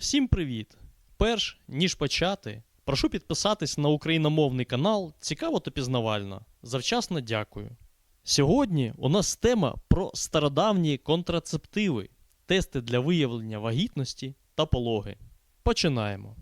Всім привіт! Перш ніж почати, прошу підписатись на україномовний канал Цікаво та пізнавально. Завчасно дякую. Сьогодні у нас тема про стародавні контрацептиви, тести для виявлення вагітності та пологи. Починаємо.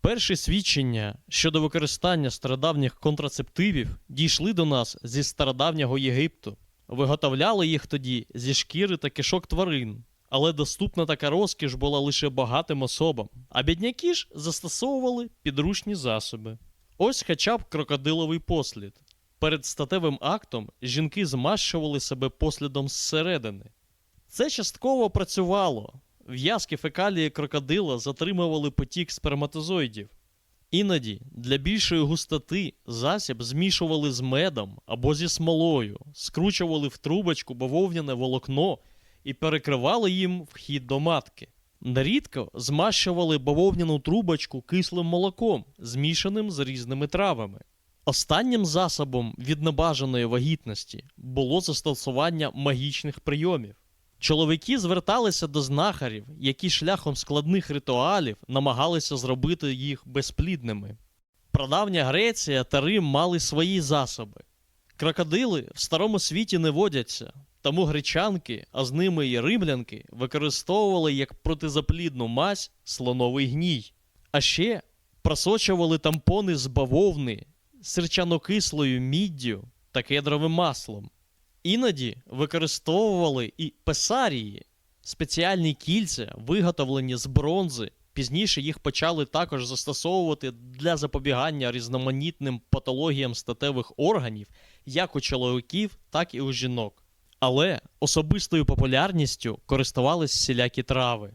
Перші свідчення щодо використання стародавніх контрацептивів дійшли до нас зі стародавнього Єгипту. Виготовляли їх тоді зі шкіри та кишок тварин, але доступна така розкіш була лише багатим особам, а бідняки ж застосовували підручні засоби. Ось хоча б крокодиловий послід. Перед статевим актом жінки змащували себе послідом зсередини. Це частково працювало. В'язки фекалії крокодила затримували потік сперматозоїдів. Іноді для більшої густоти засіб змішували з медом або зі смолою, скручували в трубочку бавовняне волокно і перекривали їм вхід до матки. Нерідко змащували бавовняну трубочку кислим молоком, змішаним з різними травами. Останнім засобом від небажаної вагітності було застосування магічних прийомів. Чоловіки зверталися до знахарів, які шляхом складних ритуалів намагалися зробити їх безплідними. Прадавня Греція та Рим мали свої засоби. Крокодили в старому світі не водяться, тому гречанки, а з ними і римлянки, використовували як протизаплідну мазь слоновий гній. А ще просочували тампони з бавовни, сирчанокислою міддю та кедровим маслом. Іноді використовували і песарії, спеціальні кільця, виготовлені з бронзи. Пізніше їх почали також застосовувати для запобігання різноманітним патологіям статевих органів як у чоловіків, так і у жінок. Але особистою популярністю користувались всілякі трави.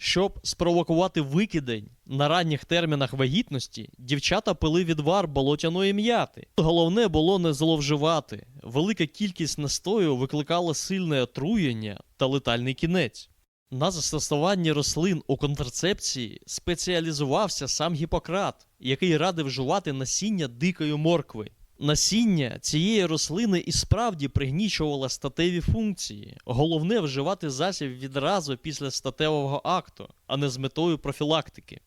Щоб спровокувати викидень на ранніх термінах вагітності, дівчата пили відвар болотяної м'яти. Головне було не зловживати. Велика кількість настою викликала сильне отруєння та летальний кінець. На застосуванні рослин у контрацепції спеціалізувався сам Гіппократ, який радив жувати насіння дикої моркви. Насіння цієї рослини і справді пригнічувало статеві функції. Головне вживати засіб відразу після статевого акту, а не з метою профілактики.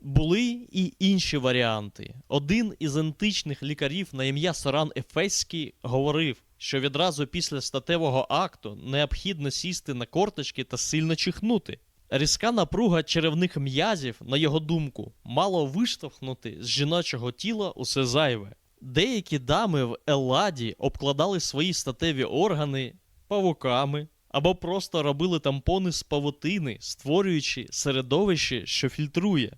Були і інші варіанти. Один із античних лікарів на ім'я Соран Ефеський говорив, що відразу після статевого акту необхідно сісти на корточки та сильно чихнути. Різка напруга черевних м'язів, на його думку, мало виштовхнути з жіночого тіла усе зайве. Деякі дами в Елладі обкладали свої статеві органи павуками або просто робили тампони з павутини, створюючи середовище, що фільтрує.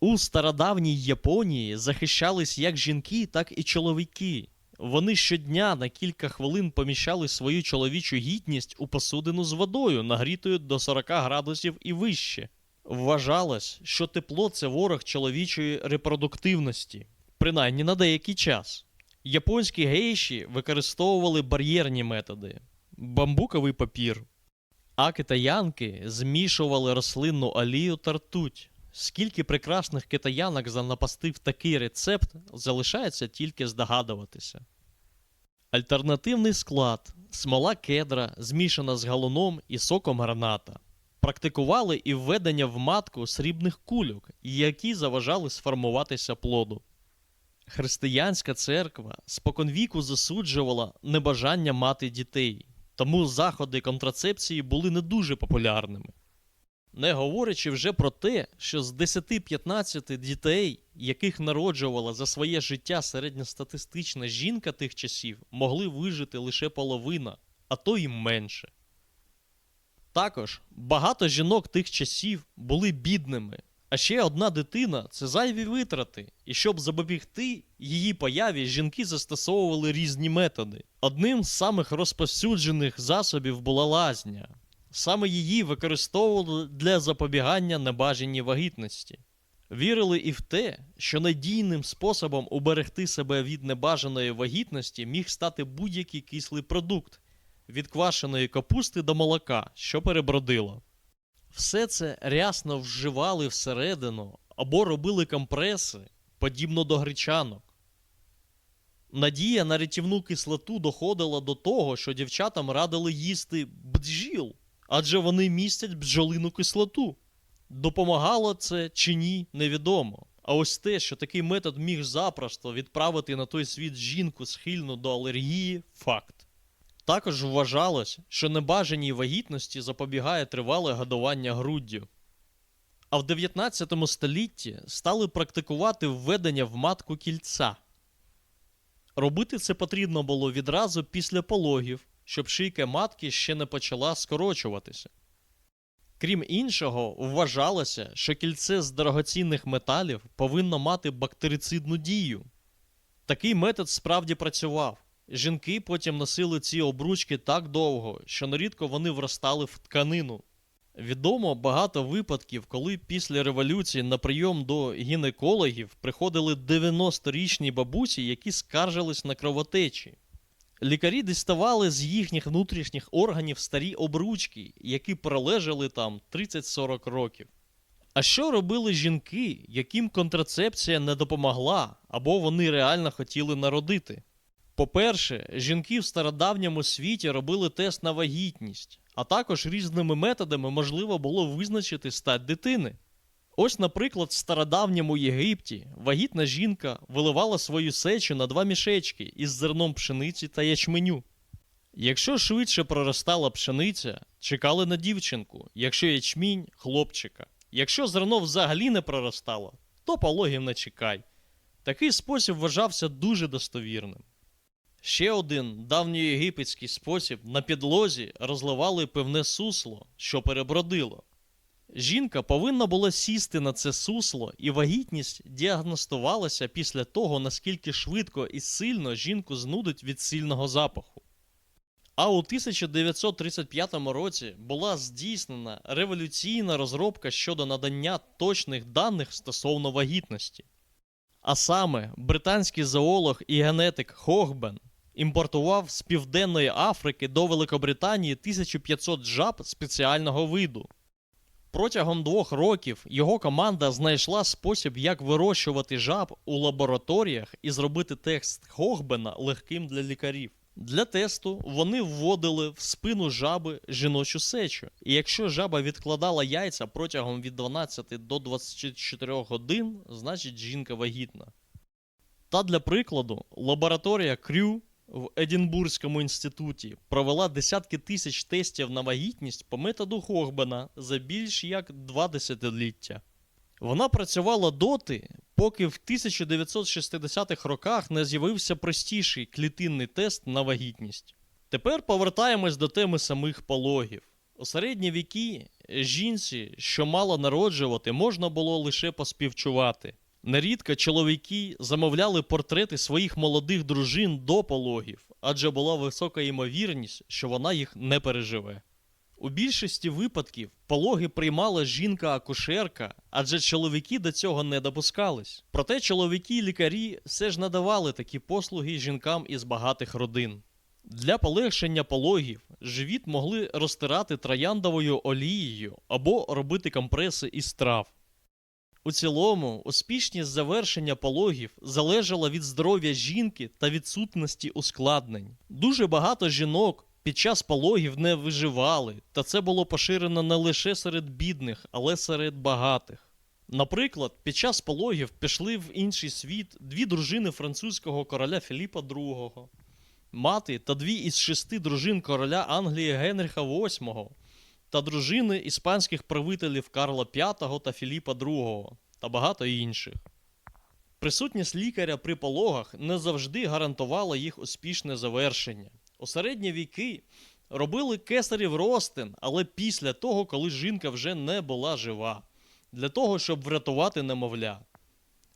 У стародавній Японії захищались як жінки, так і чоловіки. Вони щодня на кілька хвилин поміщали свою чоловічу гідність у посудину з водою, нагрітою до 40 градусів і вище. Вважалось, що тепло це ворог чоловічої репродуктивності, принаймні на деякий час. Японські гейші використовували бар'єрні методи, бамбуковий папір, а китаянки змішували рослинну олію та ртуть. Скільки прекрасних китаянок занапастив такий рецепт, залишається тільки здогадуватися. Альтернативний склад смола кедра, змішана з галуном і соком граната. Практикували і введення в матку срібних кульок, які заважали сформуватися плоду. Християнська церква споконвіку засуджувала небажання мати дітей, тому заходи контрацепції були не дуже популярними. Не говорячи вже про те, що з 10-15 дітей, яких народжувала за своє життя середньостатистична жінка тих часів, могли вижити лише половина, а то й менше. Також багато жінок тих часів були бідними, а ще одна дитина це зайві витрати, і щоб запобігти її появі, жінки застосовували різні методи. Одним з самих розповсюджених засобів була лазня. Саме її використовували для запобігання небажаній вагітності. Вірили і в те, що надійним способом уберегти себе від небажаної вагітності міг стати будь-який кислий продукт від квашеної капусти до молока, що перебродило. Все це рясно вживали всередину або робили компреси, подібно до гречанок. Надія на рятівну кислоту доходила до того, що дівчатам радили їсти бджіл, адже вони містять бджолину кислоту. Допомагало це чи ні, невідомо. А ось те, що такий метод міг запросто відправити на той світ жінку схильну до алергії факт. Також вважалось, що небажаній вагітності запобігає тривале годування груддю. А в 19 столітті стали практикувати введення в матку кільця. Робити це потрібно було відразу після пологів, щоб шийка матки ще не почала скорочуватися. Крім іншого, вважалося, що кільце з дорогоцінних металів повинно мати бактерицидну дію. Такий метод справді працював. Жінки потім носили ці обручки так довго, що нерідко вони вростали в тканину. Відомо багато випадків, коли після революції на прийом до гінекологів приходили 90-річні бабусі, які скаржились на кровотечі. Лікарі діставали з їхніх внутрішніх органів старі обручки, які пролежали там 30-40 років. А що робили жінки, яким контрацепція не допомогла, або вони реально хотіли народити? По-перше, жінки в стародавньому світі робили тест на вагітність, а також різними методами можливо було визначити стать дитини. Ось, наприклад, в стародавньому Єгипті вагітна жінка виливала свою сечу на два мішечки із зерном пшениці та ячменю. Якщо швидше проростала пшениця, чекали на дівчинку, якщо ячмінь хлопчика. Якщо зерно взагалі не проростало, то пологів не чекай. Такий спосіб вважався дуже достовірним. Ще один давньоєгипетський спосіб на підлозі розливали певне сусло, що перебродило. Жінка повинна була сісти на це сусло, і вагітність діагностувалася після того, наскільки швидко і сильно жінку знудить від сильного запаху. А у 1935 році була здійснена революційна розробка щодо надання точних даних стосовно вагітності. А саме британський зоолог і генетик Хогбен імпортував з Південної Африки до Великобританії 1500 жаб спеціального виду. Протягом двох років його команда знайшла спосіб, як вирощувати жаб у лабораторіях і зробити тест Хогбена легким для лікарів. Для тесту вони вводили в спину жаби жіночу сечу, і якщо жаба відкладала яйця протягом від 12 до 24 годин, значить жінка вагітна. Та для прикладу, лабораторія Крю в Едінбурзькому інституті провела десятки тисяч тестів на вагітність по методу Хогбена за більш як два десятиліття. Вона працювала доти, поки в 1960-х роках не з'явився простіший клітинний тест на вагітність. Тепер повертаємось до теми самих пологів. У середні віки жінці, що мала народжувати, можна було лише поспівчувати. Нерідко чоловіки замовляли портрети своїх молодих дружин до пологів, адже була висока ймовірність, що вона їх не переживе. У більшості випадків пологи приймала жінка-акушерка, адже чоловіки до цього не допускались. Проте чоловіки і лікарі все ж надавали такі послуги жінкам із багатих родин. Для полегшення пологів живіт могли розтирати трояндовою олією або робити компреси із трав. У цілому, успішність завершення пологів залежала від здоров'я жінки та відсутності ускладнень. Дуже багато жінок під час пологів не виживали, та це було поширено не лише серед бідних, але серед багатих. Наприклад, під час пологів пішли в інший світ дві дружини французького короля Філіпа II, мати та дві із шести дружин короля Англії Генріха VIII та дружини іспанських правителів Карла V та Філіпа II та багато інших. Присутність лікаря при пологах не завжди гарантувала їх успішне завершення. У середні віки робили кесарів ростин, але після того, коли жінка вже не була жива, для того, щоб врятувати немовля.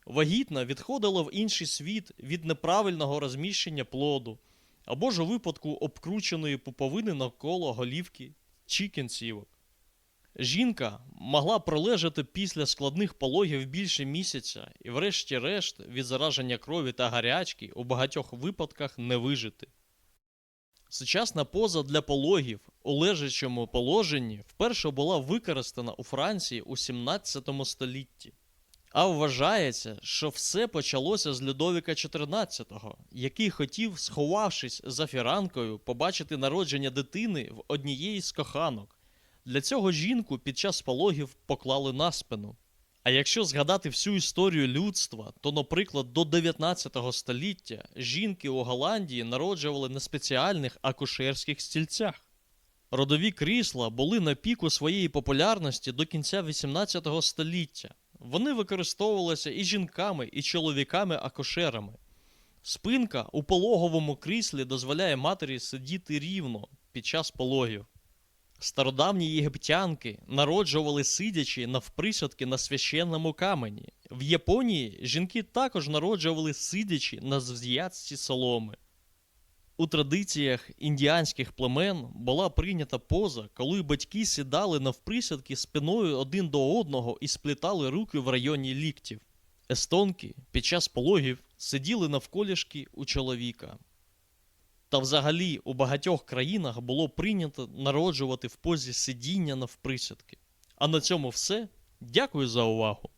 Вагітна відходила в інший світ від неправильного розміщення плоду, або ж у випадку обкрученої пуповини навколо голівки чи кінцівок. Жінка могла пролежати після складних пологів більше місяця і, врешті-решт, від зараження крові та гарячки у багатьох випадках не вижити. Сучасна поза для пологів у лежачому положенні вперше була використана у Франції у 17 столітті. А вважається, що все почалося з Людовіка XIV, який хотів, сховавшись за фіранкою, побачити народження дитини в однієї з коханок. Для цього жінку під час пологів поклали на спину. А якщо згадати всю історію людства, то, наприклад, до 19 століття жінки у Голландії народжували на спеціальних акушерських стільцях. Родові крісла були на піку своєї популярності до кінця 18 століття. Вони використовувалися і жінками, і чоловіками-акушерами. Спинка у пологовому кріслі дозволяє матері сидіти рівно під час пологів. Стародавні єгиптянки народжували сидячи навприсядки на священному камені. В Японії жінки також народжували сидячи на зв'язці соломи. У традиціях індіанських племен була прийнята поза, коли батьки сідали навприсядки спиною один до одного і сплітали руки в районі ліктів. Естонки під час пологів сиділи навколішки у чоловіка. Та взагалі у багатьох країнах було прийнято народжувати в позі сидіння навприсядки. А на цьому все. Дякую за увагу!